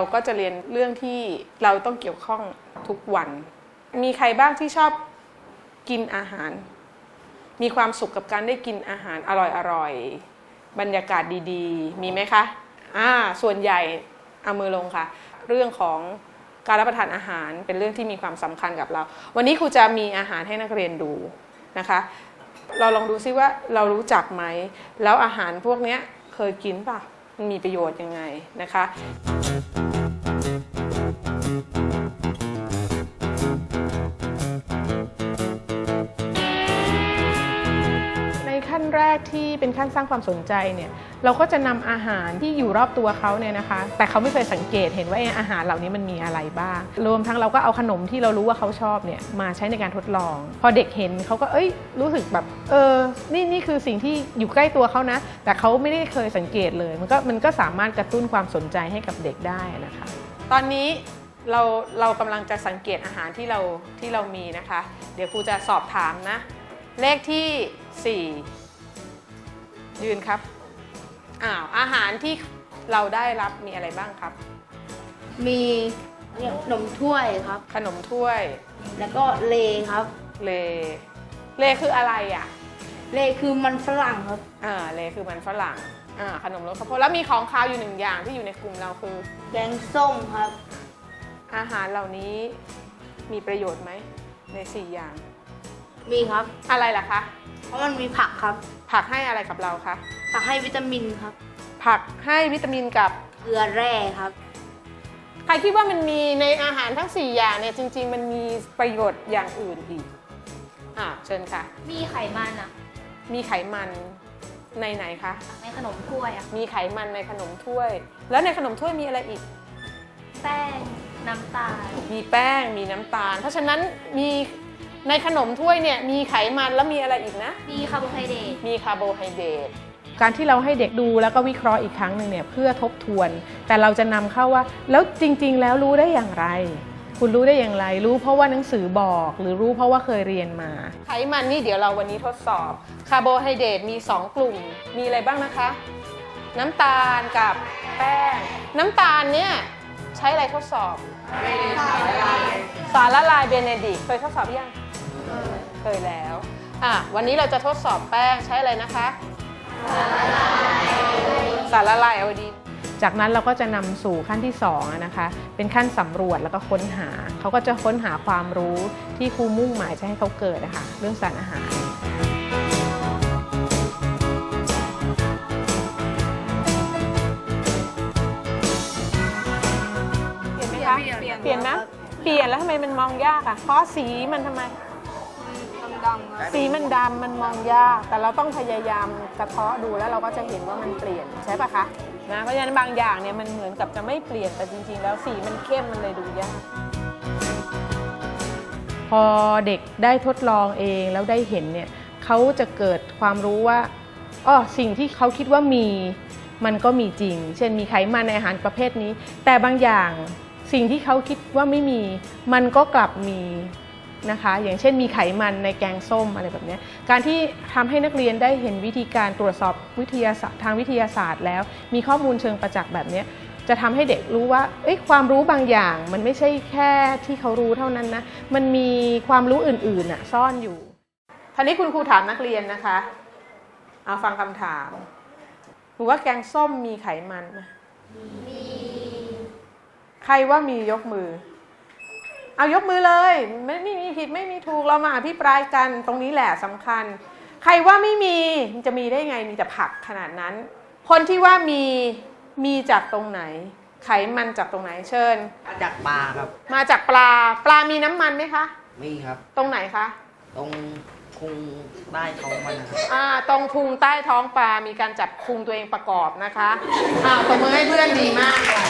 เราก็จะเรียนเรื่องที่เราต้องเกี่ยวข้องทุกวัน มีใครบ้างที่ชอบกินอาหาร มีความสุขกับการได้กินอาหารอร่อยๆ บรรยากาศดีๆ มีไหมคะอ่าส่วนใหญ่เอามือลงค่ะ เรื่องของการรับประทานอาหารเป็นเรื่องที่มีความสำคัญกับเรา วันนี้ครูจะมีอาหารให้นักเรียนดูนะคะ เราลองดูซิว่าเรารู้จักไหม แล้วอาหารพวกนี้เคยกินป่ะ มีประโยชน์ยังไงนะคะ แรกที่เป็นขั้นสร้างความสนใจเนี่ยเราก็จะนำอาหารที่อยู่รอบตัวเขาเนี่ยนะคะ แต่เขาไม่เคยสังเกตเห็นว่าเอ๊ะอาหารเหล่านี้มันมีอะไรบ้าง รวมทั้งเราก็เอาขนมที่เรารู้ว่าเขาชอบเนี่ยมาใช้ในการทดลอง พอเด็กเห็นเขาก็เอ้ยรู้สึกแบบเออนี่นี่คือสิ่งที่อยู่ใกล้ตัวเขานะ แต่เขาไม่ได้เคยสังเกตเลย มันก็มันก็สามารถกระตุ้นความสนใจให้กับเด็กได้นะคะ ตอนนี้เราเรากำลังจะสังเกตอาหารที่เราที่เรามีนะคะ เดี๋ยวครูจะสอบถามนะ เลขที่ 4 ยืนครับอ้าวอาหารที่เราได้รับมีอะไรบ้างครับ มีเนี่ยขนมถ้วยครับ ขนมถ้วย แล้วก็เลครับ เลเลคืออะไรอะ เลคือมันฝรั่งครับ อ่าเลคือมันฝรั่งอ่าขนมรสข้าวโพดแล้วมีของคาวอยู่หนึ่งอย่างที่อยู่ในกลุ่มเราคือ แกงส้มครับ อาหารเหล่านี้มีประโยชน์ไหมใน4อย่าง มีครับ อะไรล่ะคะ เพราะมันมีผักครับ ผักให้อะไรกับเราคะผักให้วิตามินครับ ผักให้วิตามินกับ เกลือแร่ครับ ใครคิดว่ามันมีในอาหารทั้ง 4 อย่างเนี่ยจริง ๆ มันมีประโยชน์อย่างอื่นอีกอ่าเชิญค่ะ มีไขมันอะมีไขมันในไหนคะ ในขนมถ้วยอะมีไขมันในขนมถ้วย แล้วในขนมถ้วยมีอะไรอีก แป้ง น้ำตาล มีแป้งมีน้ำตาล เพราะฉะนั้นมี ในขนมถ้วยเนี่ยมีไขมันแล้วมีอะไรอีกนะ มีคาร์โบไฮเดรตมีคาร์โบไฮเดรตการที่เราให้เด็กดูแล้วก็วิเคราะห์อีกครั้งหนึ่งเนี่ยเพื่อทบทวน แต่เราจะนำเข้าว่า แล้วจริง ๆ แล้วรู้ได้อย่างไร คุณรู้ได้อย่างไร รู้เพราะว่าหนังสือบอก หรือรู้เพราะว่าเคยเรียนมา ไขมันนี่เดี๋ยวเราวันนี้ทดสอบคาร์โบไฮเดรตมี 2 กลุ่ม มีอะไรบ้างนะคะ น้ำตาลกับแป้ง น้ำตาลเนี่ยใช้อะไรทดสอบ สารละลายเบเนดิกต์เคยทดสอบยัง เคยแล้วอะวันนี้เราจะทดสอบแป้งใช้อะไรนะคะ สารละลายไอโอดีนจากนั้นเราก็จะนำสู่ขั้นที่2อะนะคะ เป็นขั้นสำรวจแล้วก็ค้นหา เขาก็จะค้นหาความรู้ที่ครูมุ่งหมายจะให้เขาเกิดนะคะเรื่องสารอาหาร เปลี่ยนไหมคะ เปลี่ยนเปลี่ยนนะ เปลี่ยนแล้วทำไมมันมองยากอะเพราะสีมันทำไมดำครับ สีมันดำมันมองยาก แต่เราต้องพยายามกระเทาะดูแล้วเราก็จะเห็นว่ามันเปลี่ยนใช่ปะคะนะเพราะฉะนั้นบางอย่างเนี่ยมันเหมือนกับจะไม่เปลี่ยนแต่จริง ๆ แล้วสีมันเข้มมันเลยดูยาก พอเด็กได้ทดลองเองแล้วได้เห็นเนี่ยเขาจะเกิดความรู้ว่าอ๋อสิ่งที่เขาคิดว่ามีมันก็มีจริง เช่นมีไขมันในอาหารประเภทนี้ แต่บางอย่างสิ่งที่เขาคิดว่าไม่มี มันก็กลับมี นะคะ อย่างเช่นมีไขมันในแกงส้มอะไรแบบเนี้ยการที่ทำให้นักเรียนได้เห็นวิธีการตรวจสอบวิทยาศาสตร์ทางวิทยาศาสตร์แล้ว มีข้อมูลเชิงประจักษ์แบบเนี้ยจะทำให้เด็กรู้ว่าเอ้ยความรู้บางอย่าง มันไม่ใช่แค่ที่เขารู้เท่านั้นนะ มันมีความรู้อื่นๆน่ะซ่อนอยู่ทีนี้คุณครูถามนักเรียนนะคะ เอาฟังคำถามหนูว่าแกงส้มมีไขมันไหมมี ใครว่ามียกมือ เอายกมือเลย ไม่ไม่มีผิดไม่มีถูกเรามาอภิปรายกันตรงนี้แหละสำคัญ ใครว่าไม่มีมันจะมีได้ไงมีแต่ผักขนาดนั้น คนที่ว่ามีมีจากตรงไหน ไขมันจากตรงไหนเชิญ มาจากปลาครับ มาจากปลาปลามีน้ำมันไหมคะ มีครับ ตรงไหนคะตรงคุงใต้ท้องมันนะครับอ่าตรงพุงใต้ท้องปลา มีการจับพุงตัวเองประกอบนะคะอ่าตบมือให้เพื่อนดีมากเลย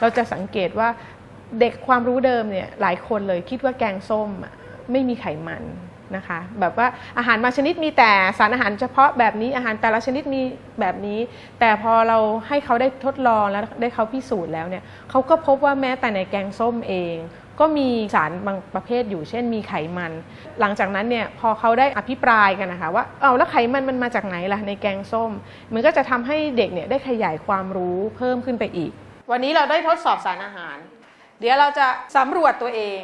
เราจะสังเกตว่า เด็กความรู้เดิมเนี่ยหลายคนเลยคิดว่าแกงส้มไม่มีไขมันนะคะแบบว่าอาหารบาชนิดมีแต่สารอาหารเฉพาะแบบนี้อาหารแต่ละชนิดมีแบบนี้ แต่พอเราให้เขาได้ทดลองแล้วได้เขาพิสูจน์แล้วเนี่ยเขาก็พบว่าแม้แต่ในแกงส้มเอง ก็มีสารบางประเภทอยู่เช่นมีไขมัน หลังจากนั้นเนี่ยพอเขาได้อภิปรายกันนะคะว่าเอาแล้วไขมันมันมาจากไหนล่ะในแกงส้ม มันก็จะทำให้เด็กเนี่ยได้ขยายความรู้เพิ่มขึ้นไปอีก วันนี้เราได้ทดสอบสารอาหาร เดี๋ยวเราจะสำรวจตัวเอง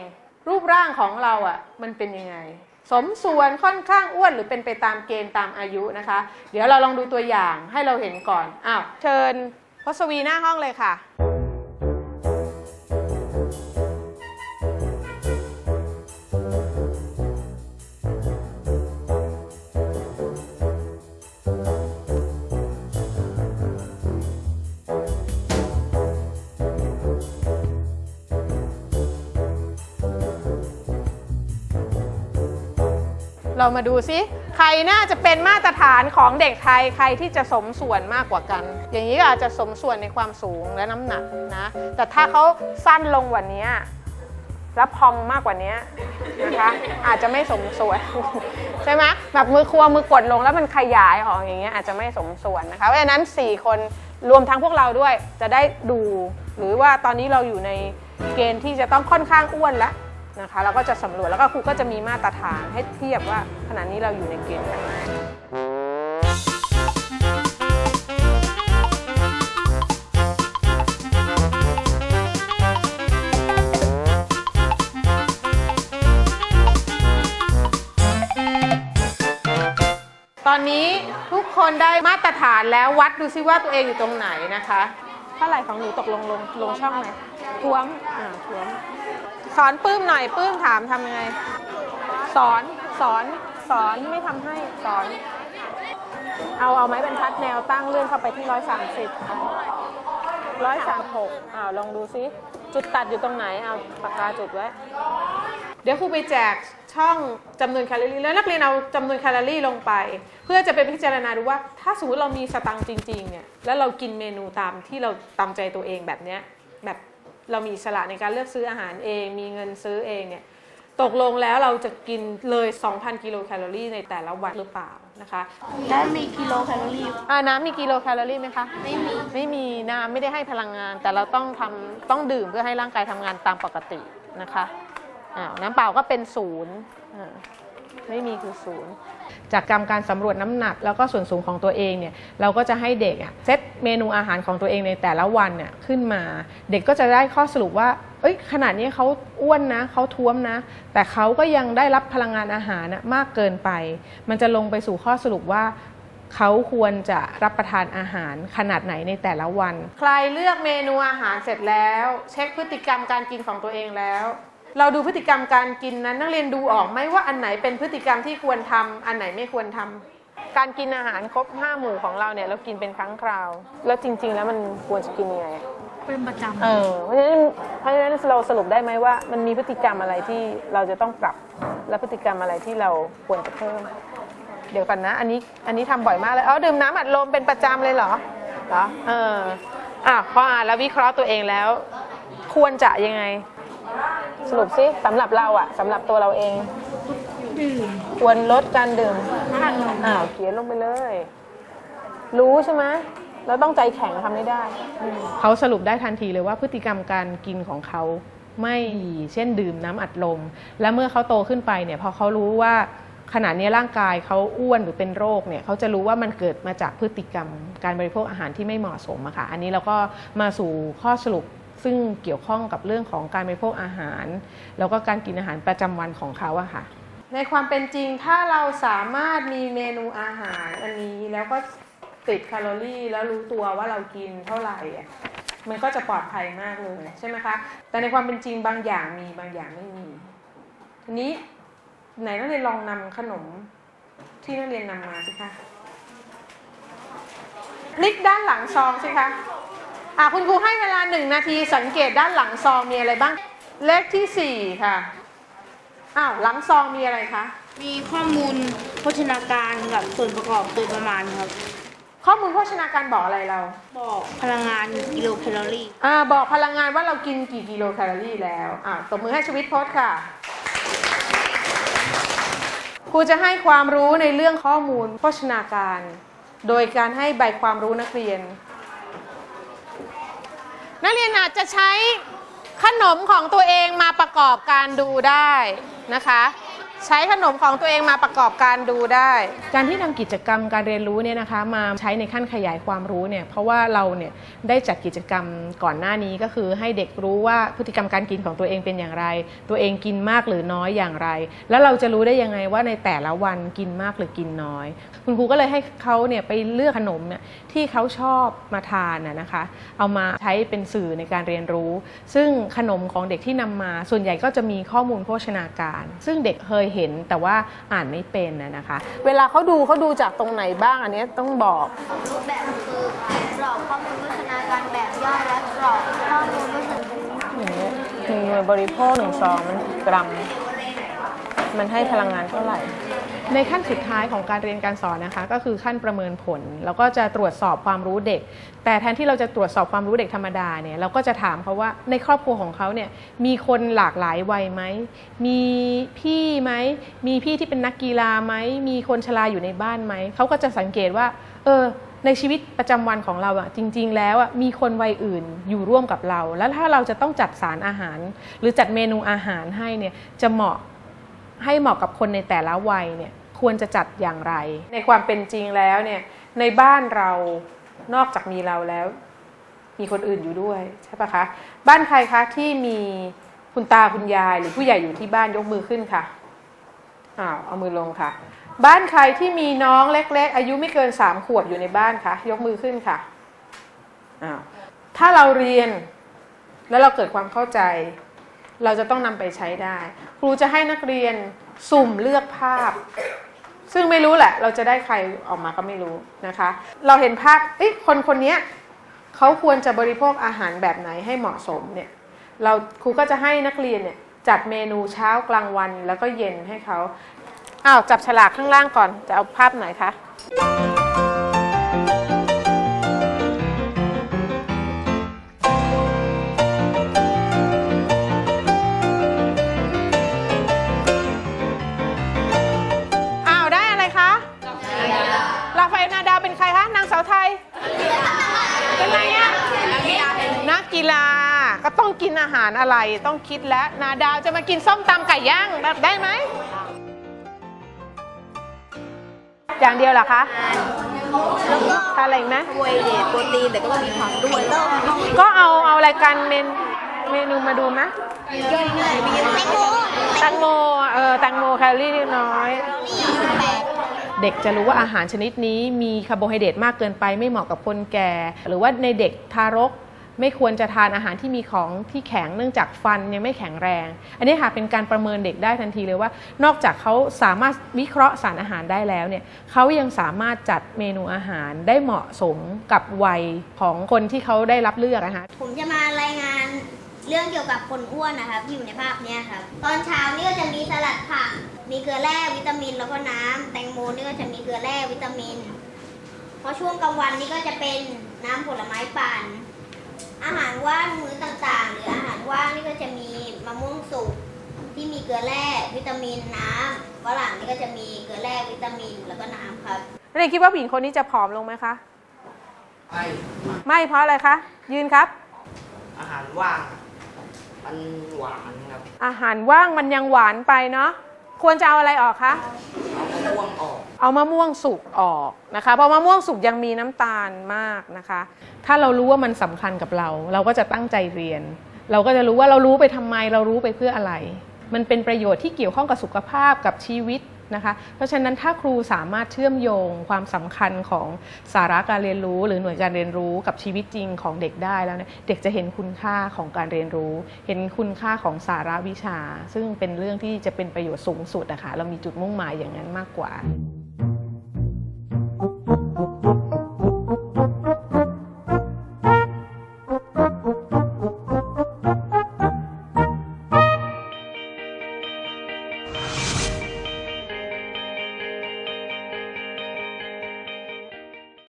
รูปร่างของเราอะ่ะมันเป็นยังไง สมส่วนค่อนข้างอ้วนหรือเป็นไปตามเกณฑ์ตามอายุนะคะ เดี๋ยวเราลองดูตัวอย่างให้เราเห็นก่อนอ้าวเชิญพศวีหน้าห้องเลยค่ะ เรามาดูซิใครน่าจะเป็นมาตรฐานของเด็กไทยใครที่จะสมส่วนมากกว่ากัน อย่างนี้ก็อาจจะสมส่วนในความสูงและน้ำหนักนะ แต่ถ้าเขาสั้นลงกว่านี้แล้วพองมากกว่านี้นะคะ อาจจะไม่สมส่วนใช่ไหมแบบมือครัวมือกดลงแล้วมันขยายออกอย่างเงี้ยอาจจะไม่สมส่วนนะคะเพราะฉะนั้น 4 คนรวมทั้งพวกเราด้วยจะได้ดู หรือว่าตอนนี้เราอยู่ในเกณฑ์ที่จะต้องค่อนข้างอ้วนแล้ว นะคะเราก็จะสำรวจแล้วก็ครูก็จะมีมาตรฐานให้เทียบว่าขณะนี้เราอยู่ในเกณฑ์ไหนตอนนี้ทุกคนได้มาตรฐานแล้ววัดดูซิว่าตัวเองอยู่ตรงไหนนะคะเท่าไหร่ของหนูตกลงลงลงช่องไหนท้วมอ่าท้วม สอนปื้มหน่อยปื้มถามทำยังไง สอนสอนสอนไม่ทำให้สอน เอาเอาไม้บรรทัดแนวตั้งเลื่อนเข้าไปที่ร้อยสามสิบร้อยสามหกอ้าวลองดูซิ จุดตัดอยู่ตรงไหนเอาปากกาจุดไว้ เดี๋ยวครูไปแจกช่องจำนวนแคลอรี่แล้วนักเรียนเอาจำนวนแคลอรี่ลงไป เพื่อจะไปพิจารณาดูว่า ถ้าสมมติเรามีสตังค์จริงๆเนี่ยแล้วเรากินเมนูตามที่เราตามใจตัวเองแบบเนี้ยแบบ เรามีอิสละในการเลือกซื้ออาหารเอง มีเงินซื้อเองเนี่ยตกลงแล้วเราจะกินเลย 2,000 กิโลแคลอรี่ในแต่ละวันหรือเปล่านะคะแล้วมีกิโลแคลอรี่อ่าน้ำมีกิโลแคลอรี่ไหมคะไม่มีไม่มีน้ำไม่ได้ให้พลังงาน แต่เราต้องทำต้องดื่มเพื่อให้ร่างกายทำงานตามปกตินะคะอ้าวน้ำเปล่าก็เป็นศูนย์อ่า ไม่มีคือศูนย์จากกรรมการสำรวจน้ำหนักแล้วก็ส่วนสูงของตัวเองเนี่ยเราก็จะให้เด็กอะเซตเมนูอาหารของตัวเองในแต่ละวันเนี่ยขึ้นมา เด็กก็จะได้ข้อสรุปว่าเอ้ยขนาดนี้เขาอ้วนนะเขาท้วมนะ แต่เขาก็ยังได้รับพลังงานอาหารมากเกินไป มันจะลงไปสู่ข้อสรุปว่าเขาควรจะรับประทานอาหารขนาดไหนในแต่ละวัน ใครเลือกเมนูอาหารเสร็จแล้ว เช็คพฤติกรรมการกินของตัวเองแล้ว เราดูพฤติกรรมการกินนั้นนักเรียนดูออกไหมว่าอันไหนเป็นพฤติกรรมที่ควรทำอันไหนไม่ควรทำการกินอาหารครบห้าหมู่ของเราเนี่ยเรากินเป็นครั้งคราว แล้วจริง ๆ แล้วมันควรจะกินยังไงเป็นประจำเออเพราะฉะนั้นเพราะฉะนั้นเราสรุปได้ไหมว่า มันมีพฤติกรรมอะไรที่เราจะต้องปรับ และพฤติกรรมอะไรที่เราควรจะเพิ่ม เดี๋ยวก่อนนะ อันนี้อันนี้ทำบ่อยมากเลยเออดื่มน้ำอัดลมเป็นประจำเลยเหรอเหรอเอออะพออ่านแล้ววิเคราะห์ตัวเองแล้ว ควรจะยังไง สรุปสิสำหรับเราอะสำหรับตัวเราเองดื่มควรลดการดื่มน้ำอัดลมอ้าวเขียนลงไปเลย รู้ใช่ไหมเราต้องใจแข็งทำไม่ได้ เขาสรุปได้ทันทีเลยว่าพฤติกรรมการกินของเขาไม่ดีเช่นดื่มน้ำอัดลม และเมื่อเขาโตขึ้นไปเนี่ยพอเขารู้ว่าขณะนี้ร่างกายเขาอ้วนหรือเป็นโรคเนี่ยเขาจะรู้ว่ามันเกิดมาจากพฤติกรรม การบริโภคอาหารที่ไม่เหมาะสมอะค่ะอันนี้เราก็มาสู่ข้อสรุป ซึ่งเกี่ยวข้องกับเรื่องของการบริโภคอาหาร แล้วก็การกินอาหารประจำวันของเขาอะค่ะ ในความเป็นจริงถ้าเราสามารถมีเมนูอาหารอันนี้แล้วก็ติดแคลอรี่แล้วรู้ตัวว่าเรากินเท่าไหร่อะมันก็จะปลอดภัยมากเลยใช่ไหมคะ แต่ในความเป็นจริงบางอย่างมีบางอย่างไม่มี ทีนี้ไหนนักเรียนลองนำขนมที่นักเรียนนำมาสิคะพลิกด้านหลังซองสิคะ อะคุณครูให้เวลาหนึ่งนาทีสังเกตด้านหลังซองมีอะไรบ้าง เลขที่สี่ค่ะ อ้าวหลังซองมีอะไรคะ มีข้อมูลโภชนาการกับส่วนประกอบโดยประมาณครับ ข้อมูลโภชนาการบอกอะไรเรา บอกพลังงานกิโลแคลอรี่ อ่าบอกพลังงานว่าเรากินกี่กิโลแคลอรี่แล้ว อ่าตบมือให้ชวิตโพสต์ค่ะครูจะให้ความรู้ในเรื่องข้อมูลโภชนาการ โดยการให้ใบความรู้นักเรียน นักเรียนอาจจะใช้ขนมของตัวเองมาประกอบการดูได้นะคะ ใช้ขนมของตัวเองมาประกอบการดูได้ การที่นำกิจกรรมการเรียนรู้เนี่ยนะคะ มาใช้ในขั้นขยายความรู้เนี่ยเพราะว่าเราเนี่ยได้จัดกิจกรรมก่อนหน้านี้ก็คือให้เด็กรู้ว่าพฤติกรรมการกินของตัวเองเป็นอย่างไร ตัวเองกินมากหรือน้อยอย่างไร แล้วเราจะรู้ได้ยังไงว่าในแต่ละวันกินมากหรือกินน้อย คุณครูก็เลยให้เขาเนี่ยไปเลือกขนมเนี่ยที่เขาชอบมาทานนะนะคะ เอามาใช้เป็นสื่อในการเรียนรู้ ซึ่งขนมของเด็กที่นำมาส่วนใหญ่ก็จะมีข้อมูลโภชนาการ ซึ่งเด็กเคยเห็นแต่ว่าอ่านไม่เป็นน่ะนะคะ เวลาเขาดูเขาดูจากตรงไหนบ้างอันเนี้ยต้องบอกรูปแบบคือกรอบข้อมูลโภชนาการแบบย่อยและกรอบข้อมูลโภชนาการอย่างเงี้ยหนึ่งหน่วยบริโภคหนึ่งซองมันกี่กรัม มันให้พลังงานเท่าไหร่ ในขั้นสุดท้ายของการเรียนการสอนนะคะ ก็คือขั้นประเมินผล แล้วก็จะตรวจสอบความรู้เด็ก แต่แทนที่เราจะตรวจสอบความรู้เด็กธรรมดาเนี่ยเราก็จะถามเขาว่าในครอบครัวของเขาเนี่ยมีคนหลากหลายวัยไหมมีพี่ไหมมีพี่ที่เป็นนักกีฬาไหมมีคนชราอยู่ในบ้านไหมเขาก็จะสังเกตว่า เออในชีวิตประจำวันของเราอะจริง ๆ แล้วอะมีคนวัยอื่นอยู่ร่วมกับเรา แล้วถ้าเราจะต้องจัดสารอาหาร หรือจัดเมนูอาหารให้เนี่ยจะเหมาะ ให้เหมาะกับคนในแต่ละวัยเนี่ยควรจะจัดอย่างไร ในความเป็นจริงแล้วเนี่ยในบ้านเรานอกจากมีเราแล้ว มีคนอื่นอยู่ด้วยใช่ปะคะ บ้านใครคะที่มีคุณตาคุณยายหรือผู้ใหญ่อยู่ที่บ้านยกมือขึ้นค่ะอ้าวเอามือลงค่ะ บ้านใครที่มีน้องเล็ก ๆ อายุไม่เกินสามขวบอยู่ในบ้านคะยกมือขึ้นค่ะอ้าวถ้าเราเรียนแล้วเราเกิดความเข้าใจ เราจะต้องนำไปใช้ได้ ครูจะให้นักเรียนสุ่มเลือกภาพ ซึ่งไม่รู้แหละ เราจะได้ใครออกมาก็ไม่รู้นะคะ เราเห็นภาพเอ๊ะคนคนนี้เขาควรจะบริโภคอาหารแบบไหนให้เหมาะสมเนี่ยเราครูก็จะให้นักเรียนเนี่ยจัดเมนูเช้ากลางวันแล้วก็เย็นให้เขาอ้าวจับฉลากข้างล่างก่อนจะเอาภาพไหนคะางสาวไทย เป็นไรอะนักกีฬาก็ต้องกินอาหารอะไรต้องคิดแล้วนาดาวจะมากินส้มตำไก่ย่างแบบได้ไหมอย่างเดียวเหรอคะทานอะไรอีกไหมไวเดทโปรตีนแต่ก็ต้องมีผักด้วยแล้วก็เอาเอารายการเมนเมนูมาดูไหมย่อยง่ายมีแตงโมแตงโมเออแตงโมแคลอรี่น้อย เด็กจะรู้ว่าอาหารชนิดนี้มีคาร์โบไฮเดรตมากเกินไปไม่เหมาะกับคนแก่ หรือว่าในเด็กทารกไม่ควรจะทานอาหารที่มีของที่แข็งเนื่องจากฟันยังไม่แข็งแรง อันนี้ค่ะเป็นการประเมินเด็กได้ทันทีเลยว่า นอกจากเขาสามารถวิเคราะห์สารอาหารได้แล้วเนี่ยเขายังสามารถจัดเมนูอาหารได้เหมาะสมกับวัยของคนที่เขาได้รับเลือกนะคะผมจะมารายงาน เรื่องเกี่ยวกับคนอ้วนนะครับที่อยู่ในภาพเนี้ยครับ ตอนเช้านี่ก็จะมีสลัดผัก มีเกลือแร่วิตามินแล้วก็น้ำแตงโมนี่ก็จะมีเกลือแร่วิตามิน พอช่วงกลางวันนี่ก็จะเป็นน้ำผลไม้ปั่น อาหารว่างมื้อต่างๆ หรืออาหารว่างนี่ก็จะมีมะม่วงสุกที่มีเกลือแร่วิตามินน้ำฝรั่งนี่ก็จะมีเกลือแร่วิตามินแล้วก็น้ำครับ นักเรียนคิดว่าผู้หญิงคนนี้จะผอมลงไหมคะ ไอ้ไม่เพราะอะไรคะ ยืนครับ อาหารว่าง มันหวานครับอาหารว่างมันยังหวานไปเนาะควรจะเอาอะไรออกคะ เอามะม่วงออก เอามะม่วงสุกออกนะคะ เพราะมะม่วงสุกยังมีน้ำตาลมากนะคะ ถ้าเรารู้ว่ามันสำคัญกับเรา เราก็จะตั้งใจเรียน เราก็จะรู้ว่าเรารู้ไปทำไม เรารู้ไปเพื่ออะไร มันเป็นประโยชน์ที่เกี่ยวข้องกับสุขภาพกับชีวิต นะคะ เพราะฉะนั้นถ้าครูสามารถเชื่อมโยงความสำคัญของสาระการเรียนรู้ หรือหน่วยการเรียนรู้กับชีวิตจริงของเด็กได้แล้วเนี่ยเด็กจะเห็นคุณค่าของการเรียนรู้ เห็นคุณค่าของสาระวิชา ซึ่งเป็นเรื่องที่จะเป็นประโยชน์สูงสุดนะคะเรามีจุดมุ่งหมายอย่างนั้นมากกว่า